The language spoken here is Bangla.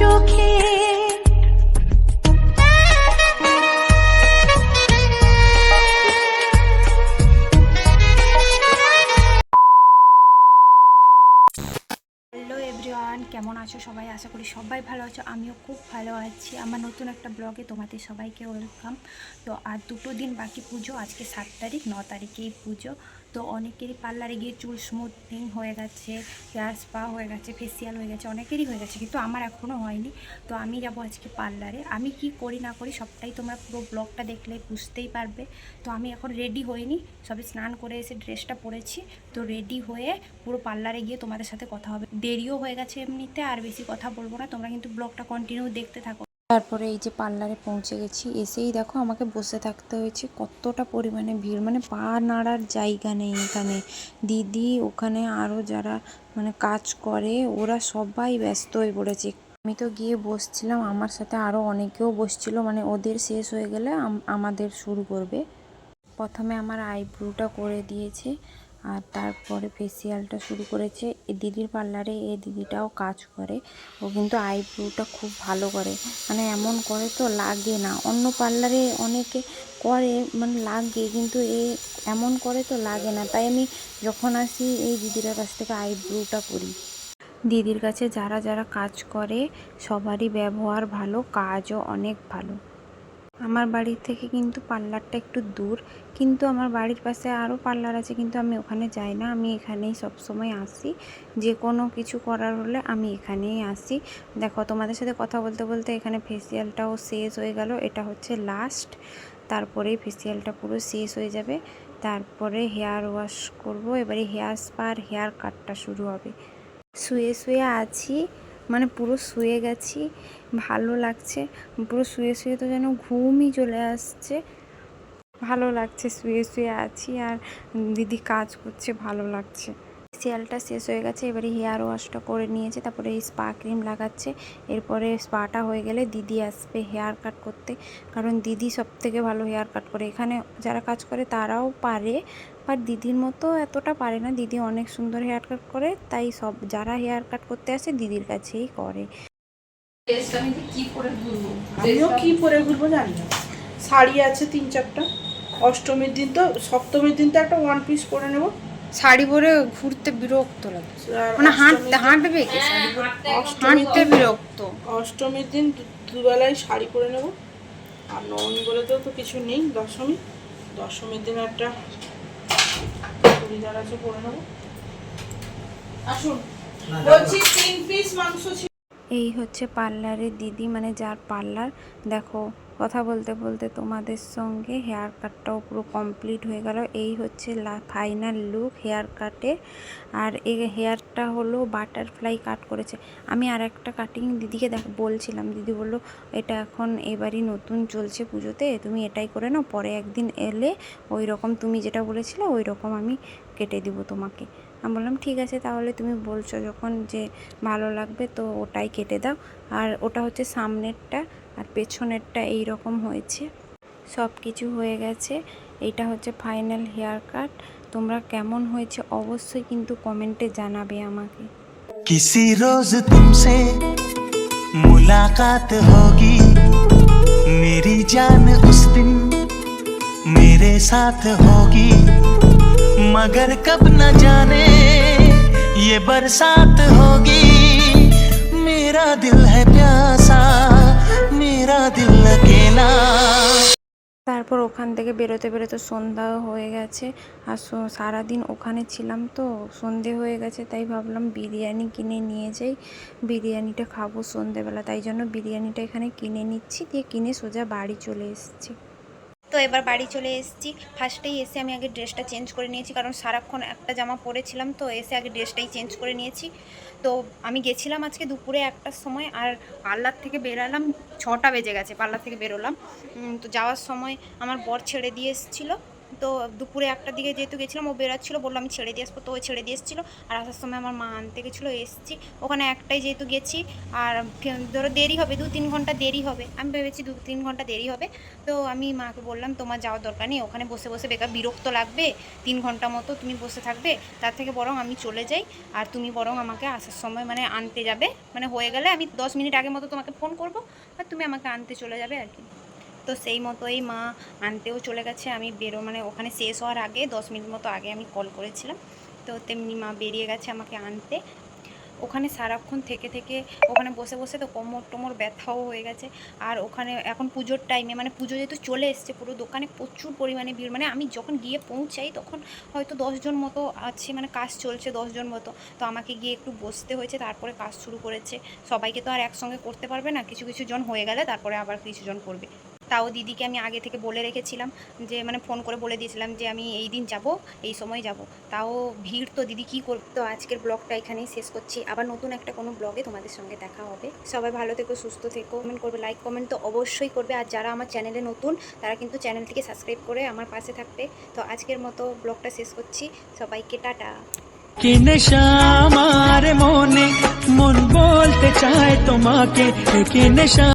চোখে। কেমন আছো সবাই? আশা করি সবাই ভালো আছো। আমিও খুব ভালো আছি। আমার নতুন একটা ব্লগে তোমাদের সবাইকে ওয়েলকাম তো আর দুটো দিন বাকি পুজো, আজকে সাত তারিখ, ন তারিখেই পুজো। তো অনেকেরই পার্লারে গিয়ে চুল স্মুথিং হয়ে গেছে হেয়ার স্পা হয়ে গেছে ফেসিয়াল হয়ে গেছে, অনেকেরই হয়ে গেছে, কিন্তু আমার এখনও হয়নি। তো আমি যাব আজকে পার্লারে। আমি কি করি না করি সবটাই তোমরা পুরো ব্লগটা দেখলে বুঝতেই পারবে। তো আমি এখন রেডি হইনি, সবে স্নান করে এসে ড্রেসটা পরেছি। তো রেডি হয়ে পুরো পার্লারে গিয়ে তোমাদের সাথে কথা হবে। দেরিও হয়ে গেছে এমনিতে, আর বেশি কথা বলব না, তোমরা কিন্তু ব্লগটা কন্টিনিউ দেখতে থাকো। তারপরে এই যে পার্লারে পৌঁছে গেছি, এসেই দেখো আমাকে বসে থাকতে হয়েছে কতটা পরিমাণে ভিড়। মানে পা নাড়ার জায়গা নেই এখানে। দিদি ওখানে আরও যারা মানে কাজ করে, ওরা সবাই ব্যস্ত হয়ে পড়েছে। আমি তো গিয়ে বসছিলাম, আমার সাথে আরও অনেকেও বসছিল মানে ওদের শেষ হয়ে গেলে আমাদের শুরু করবে। প্রথমে আমার আইব্রোটা করে দিয়েছে আর তারপরে ফেসিয়ালটা শুরু করেছে। এ দিদির পার্লারে এ দিদিটাও কাজ করে। ও কিন্তু আইব্রোটা খুব ভালো করে। মানে এমন করে তো লাগে না। অন্য পার্লারে অনেকে করে মানে লাগে, কিন্তু এ এমন করে তো লাগে না। তাই আমি যখন আসি, এই দিদিটার কাছ থেকে আইব্রোটা করি। দিদির কাছে যারা যারা কাজ করে, সবারই ব্যবহার ভালো, কাজও অনেক ভালো। আমার বাড়ি থেকে কিন্তু পার্লারটা একটু দূর, কিন্তু আমার বাড়ির পাশে আরও পার্লার আছে, কিন্তু আমি ওখানে যাই না। আমি এখানেই সব সময় আসি। যে কোনো কিছু করার হলে আমি এখানেই আসি। দেখো, তোমাদের সাথে কথা বলতে বলতে এখানে ফেসিয়ালটাও শেষ হয়ে গেল। এটা হচ্ছে লাস্ট তারপরেই ফেসিয়ালটা পুরো শেষ হয়ে যাবে। তারপরে হেয়ার ওয়াশ করব। এবারে হেয়ার স্পা আর হেয়ার কাটটা শুরু হবে। শুয়ে শুয়ে আছি। মানে পুরো শুয়ে গেছি, ভালো লাগছে, পুরো শুয়ে শুয়ে তো যেন ঘুমই চলে আসছে। ভালো লাগছে, শুয়ে শুয়ে আছি আর দিদি কাজ করছে, ভালো লাগছে। ফেসিয়ালটা শেষ হয়ে গেছে এবারে হেয়ার ওয়াশটা করে নিয়েছে তারপরে এই স্পা ক্রিম লাগাচ্ছে এরপরে স্পাটা হয়ে গেলে দিদি আসবে হেয়ার কাট করতে কারণ দিদি সব থেকে ভালো হেয়ার কাট করে। এখানে যারা কাজ করে তারাও পারে বাট দিদির মতো এতটা পারে না দিদি অনেক সুন্দর হেয়ার কাট করে তাই সব যারা হেয়ার কাট করতে আসে দিদির কাছেই করে। আমিও কি পরে ঘুরবো জানি না। শাড়ি আছে তিন চারটা অষ্টমীর দিন তো সপ্তমীর দিন তো একটা ওয়ান পিস পরে নেব। শাড়ি পরে ঘুরতে বিরক্ত লাগছে। মানে হাঁটতে হাঁটবে কি? হাঁটতে বিরক্ত। অষ্টমীর দিন দু- দুবেলায় শাড়ি পরে নেব। আর নবমী বলে তো তো কিছু নেই দশমী। দশমীর দিন একটা চুড়িদার আছে পরে নেব। আসুন। বলছি তিন পিস মাংস এই হচ্ছে পার্লারের দিদি মানে যার পার্লার। দেখো কথা বলতে বলতে তোমাদের সঙ্গে হেয়ার কাটটাও পুরো কমপ্লিট হয়ে গেল। এই হচ্ছে ফাইনাল লুক হেয়ার কাটে আর এই হেয়ারটা হলো বাটারফ্লাই কাট করেছে। আমি আর একটা কাটিং দিদিকে দেখ, বলছিলাম। দিদি বলল, এটা এখন এবারই নতুন চলছে পুজোতে, তুমি এটাই করে নাও, পরে একদিন এলে ওই রকম তুমি যেটা বলেছিলে ওই রকম আমি কেটে দিব তোমাকে। আমি বললাম, ঠিক আছে, তাহলে তুমি বলছো যখন যে ভালো লাগবে, তো ওটাই কেটে দাও। আর ওটা হচ্ছে সামনেরটা আর পেছনেরটা এই রকম হয়েছে সব কিছু হয়ে গেছে এইটা হচ্ছে ফাইনাল হেয়ার কাট তোমরা কেমন হয়েছে অবশ্যই কিন্তু কমেন্টে জানাবে আমাকে किसी रोज तुमसे मुलाकात होगी मेरी जान उस दिन मेरे साथ होगी मगर कब न जाने ये बरसात होगी मेरा दिल है प्यासा मेरा থাকে না। তারপর ওখান থেকে বেরোতে বেরোতে সন্ধ্যা হয়ে গেছে। আর সারাদিন ওখানে ছিলাম তো, সন্ধে হয়ে গেছে, তাই ভাবলাম বিরিয়ানি কিনে নিয়ে যাই। বিরিয়ানিটা খাব সন্ধেবেলা, তাই জন্য বিরিয়ানিটা এখানে কিনে নিচ্ছি, দিয়ে কিনে সোজা বাড়ি চলে এসেছি। তো এবার বাড়ি চলে এসেছি। ফার্স্টেই এসে আমি আগে ড্রেসটা চেঞ্জ করে নিয়েছি, কারণ সারাক্ষণ একটা জামা পরেছিলাম, তো এসে আগে ড্রেসটাই চেঞ্জ করে নিয়েছি। তো আমি গেছিলাম আজকে দুপুরে একটার সময়, আর পার্লার থেকে বেরালাম, ছটা বেজে গেছে, পার্লার থেকে বেরোলাম। তো যাওয়ার সময় আমার বর ছেড়ে দিয়ে এসেছিল। তো দুপুরে একটা দিকে যেহেতু গেছিলাম, ও বেরোচ্ছিলো, বলল আমি ছেড়ে দিয়ে আসব। তো ও ছেড়ে দিয়ে এসেছিল আর আসার সময় আমার মা আনতে গেছিল, এসেছি। ওখানে একটাই যেহেতু গেছি, আর ধরো দেরি হবে, দু তিন ঘণ্টা দেরি হবে। আমি ভেবেছি দু তিন ঘণ্টা দেরি হবে। তো আমি মাকে বললাম, তোমার যাওয়ার দরকার নেই, ওখানে বসে বসে বেকার বিরক্ত লাগবে, তিন ঘণ্টা মতো তুমি বসে থাকবে, তার থেকে বরং আমি চলে যাই, আর তুমি বরং আমাকে আসার সময় মানে আনতে যাবে। মানে হয়ে গেলে আমি দশ মিনিট আগে মতো তোমাকে ফোন করব, আর তুমি আমাকে আনতে চলে যাবে আর কি। তো সেই মতোই মা আনতেও চলে গেছে। আমি বেরো মানে ওখানে শেষ হওয়ার আগে, দশ মিনিট মতো আগে আমি কল করেছিলাম। তো তেমনি মা বেরিয়ে গেছে আমাকে আনতে। ওখানে সারাক্ষণ থেকে থেকে ওখানে বসে বসে তো কোমর টোমর ব্যথাও হয়ে গেছে। আর ওখানে এখন পুজোর টাইমে মানে পুজো যেহেতু চলে এসছে, পুরো দোকানে প্রচুর পরিমাণে ভিড়। মানে আমি যখন গিয়ে পৌঁছাই, তখন হয়তো দশজন মতো আছে মানে কাজ চলছে দশজন মতো। তো আমাকে গিয়ে একটু বসতে হয়েছে, তারপরে কাজ শুরু করেছে। সবাইকে তো আর একসঙ্গে করতে পারবে না, কিছু কিছু জন হয়ে গেলে তারপরে আবার কিছু জন করবে। তাও দিদিকে আমি আগে থেকে বলে রেখেছিলাম যে মানে ফোন করে বলে দিয়েছিলাম যে, আমি এই দিন যাব, এই সময় যাব। তাও ভিড় তো দিদি কী করবে তো আজকের ব্লগটা এখানেই শেষ করছি। আবার নতুন একটা কোনো ব্লগে তোমাদের সঙ্গে দেখা হবে। সবাই ভালো থেকো, সুস্থ থেকো। কমেন্ট করবে লাইক কমেন্ট তো অবশ্যই করবে। আর যারা আমার চ্যানেলে নতুন, তারা কিন্তু চ্যানেলটিকে সাবস্ক্রাইব করে আমার পাশে থাকবে। তো আজকের মতো ব্লগটা শেষ করছি। সবাইকে টাটা। কি নেশা আমার মনে? মন বলতে চায় তোমাকে। কি নেশা